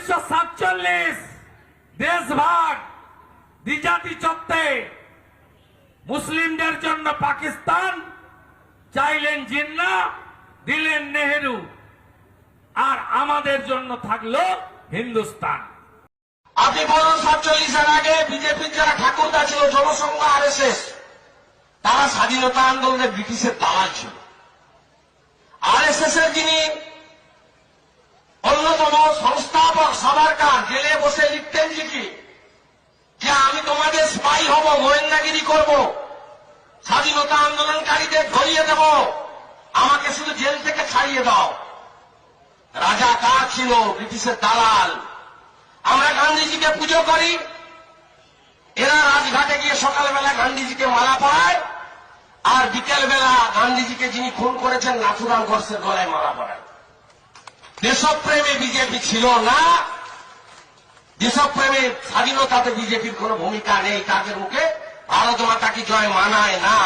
উনিশশো সাতচল্লিশ, দেশভাগ দ্বিজাতি চত্বে মুসলিমদের জন্য পাকিস্তান, চাইলেন জিন্না, দিলেন নেহেরু। আর আমাদের জন্য থাকল হিন্দুস্তান। আপনি বলুন সাতচল্লিশের আগে বিজেপির যারা ঠাকুরদা ছিল জনসংঘ আর তারা স্বাধীনতা আন্দোলনে ব্রিটিশের দালাল ছিল। আর এর যিনি সংস্থাপক সাবারকার জেলে বসে লিখতেন যে আমি তোমাদের স্পাই হব, গোয়েন্দাগিরি করব, স্বাধীনতা আন্দোলনকারীদের ধরিয়ে দেব, আমাকে শুধু জেল থেকে ছাড়িয়ে দাও। রাজা কার ছিল ব্রিটিশের দালাল। আমরা গান্ধীজিকে পুজো করি। এরা রাজঘাটে গিয়ে সকালবেলা গান্ধীজিকে মালা পরায়, আর বিকেলবেলা গান্ধীজিকে যিনি খুন করেছেন, নাথুরাম ঘোষের গলায় মালা পরায়। দেশপ্রেমে বিজেপি ছিল না, দেশপ্রেমে স্বাধীনতাতে বিজেপির কোনো ভূমিকা নেই তাদের মুখে? ভারত মাতা কি জয় মানায় না?